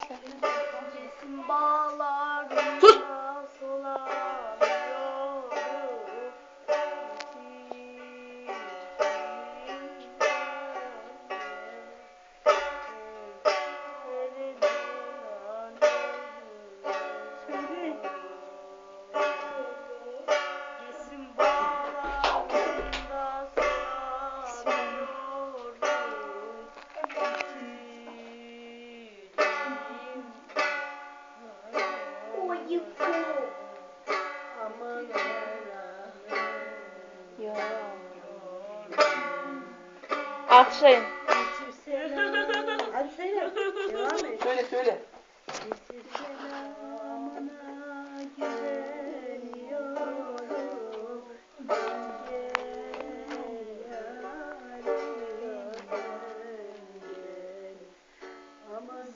Resim Ya. Alkışlayın. Hadi söyle. Devam et. Söyle söyle. Aman